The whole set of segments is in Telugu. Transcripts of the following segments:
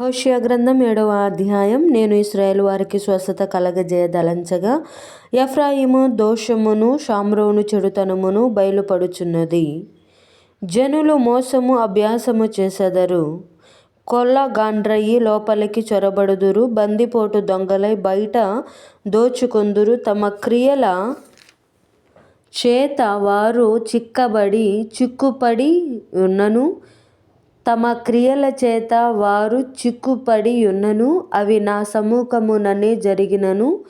హోషియా గ్రంథం ఏడవ అధ్యాయం. నేను ఇస్రాయేల్ వారికి స్వస్థత కలగజేయదలంచగా ఎఫ్రాయిము దోషమును షామ్రోను చెడుతనమును బయలుపడుచున్నది. జనులు మోసము అభ్యాసము చేసెదరు. కొల్లగాండ్రయి లోపలికి చొరబడుదురు. బందిపోటు దొంగలై బయట దోచుకొందురు. తమ క్రియల చేత వారు చిక్కబడి చిక్కుపడి ఉన్నను. తమ క్రియల చేత వారు చిక్కుపడి ఉన్నను అవి నా సముఖముననే జరిగినను.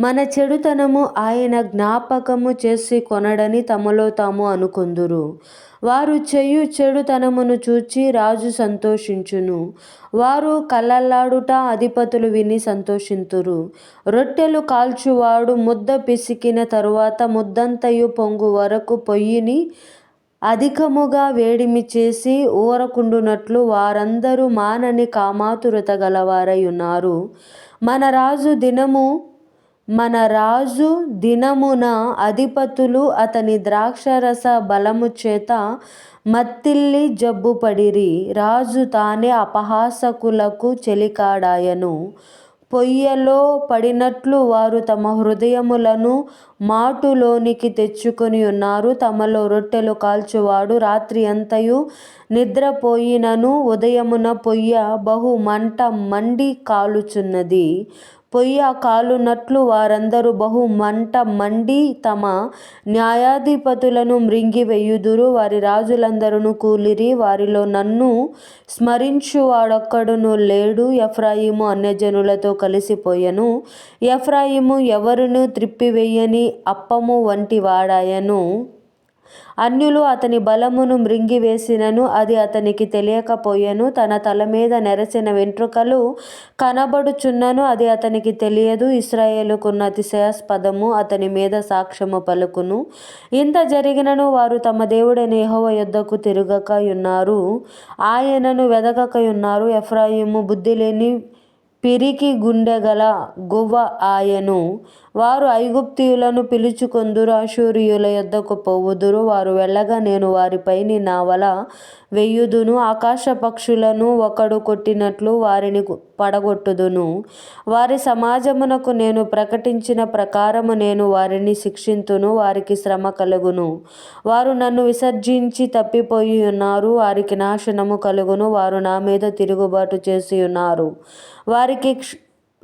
మన చెడుతనము ఆయన జ్ఞాపకము చేసి కొనడని తమలో తాము అనుకొందురు. వారు చేయు చెడుతనమును చూచి రాజు సంతోషించును. వారు కళ్ళల్లాడుట అధిపతులు విని సంతోషింతురు. రొట్టెలు కాల్చువాడు ముద్ద పిసికిన తరువాత ముద్దంతయు పొంగు వరకు పొయ్యిని అధికముగా వేడిమి చేసి ఊరకుండునట్లు వారందరూ మానని కామాతురత గలవారై ఉన్నారు. మన రాజు దినము మన రాజు దినమున అధిపతులు అతని ద్రాక్షరస బలము చేత మత్తిల్లి జబ్బుపడిరి. రాజు తానే అపహాసకులకు చెలికాడాయను. పొయ్యలో పడినట్లు వారు తమ హృదయములను మాటులోనికి తెచ్చుకొని ఉన్నారు. తమలో రొట్టెలు కాల్చువాడు రాత్రి అంతయు నిద్రపోయినను ఉదయమున పొయ్య బహు మంట మండి కాలుచున్నది. పొయ్య కాలునట్లు వారందరూ బహు మంట మండి తమ న్యాయాధిపతులను మృంగివేయుదురు వారి రాజులందరూ కూలిరి. వారిలో నన్ను స్మరించువాడొక్కడును లేడు. ఎఫ్రాయిము అన్యజనులతో కలిసిపోయెను. ఎఫ్రాయిము ఎవరును త్రిప్పివేయని అప్పము వంటి వాడాయను. అన్యులు అతని బలమును మృంగివేసినను అది అతనికి తెలియకపోయెను. తన తల మీద నెరసిన వెంట్రుకలు కనబడుచున్నను అది అతనికి తెలియదు. ఇస్రాయేలుకున్న అతిశయాస్పదము అతని మీద సాక్ష్యము పలుకును. ఇంత జరిగినను వారు తమ దేవుడైన యహోవ యొద్దకు తిరుగక ఉన్నారు ఆయనను వెదకక ఉన్నారు ఎఫ్రాయిము బుద్ధిలేని పిరికి గుండెగల గువ్వ ఆయను. వారు ఐగుప్తీయులను పిలుచుకొందురు అశూరియుల యొద్దకు పోవుదురు. వారు వెళ్ళగా నేను వారిపైని నా వల వెయ్యుదును ఆకాశ పక్షులను ఒకడు కొట్టినట్లు వారిని పడగొట్టుదును. వారి సమాజమునకు నేను ప్రకటించిన ప్రకారము నేను వారిని శిక్షింతును వారికి శ్రమ కలుగును. వారు నన్ను విసర్జించి తప్పిపోయి ఉన్నారు వారికి నాశనము కలుగును వారు నా మీద తిరుగుబాటు చేసి ఉన్నారు. వారికి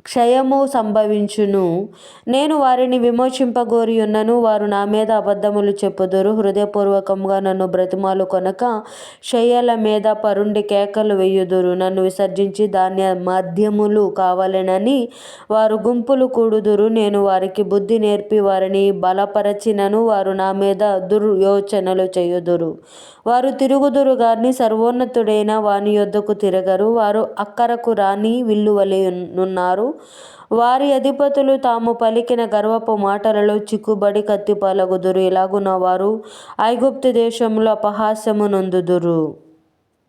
క్షయము సంభవించును. నేను వారిని విమోచింపగోరి ఉన్నను వారు నా మీద అబద్ధములు చెప్పుదురు. హృదయపూర్వకంగా నన్ను బ్రతిమాలు కొనక శయ్యల మీద పరుండి కేకలు వేయుదురు. నన్ను విసర్జించి ధాన్య మాధ్యములు కావాలనని వారు గుంపులు కూడుదురు. నేను వారికి బుద్ధి నేర్పి వారిని బలపరచినను. వారు నా మీద దుర్యోచనలు చేయుదురు. వారు తిరుగుదురు గాని సర్వోన్నతుడైన వాని యొద్దకు తిరగరు. వారు అక్కరకు రాని విల్లువలే ఉన్నారు వారి అధిపతులు తాము పలికిన గర్వపు మాటలలో చిక్కుబడి కత్తిపాలగుదురు. ఇలాగున వారు ఐగుప్తు దేశంలో అపహాస్యము నొందుదురు.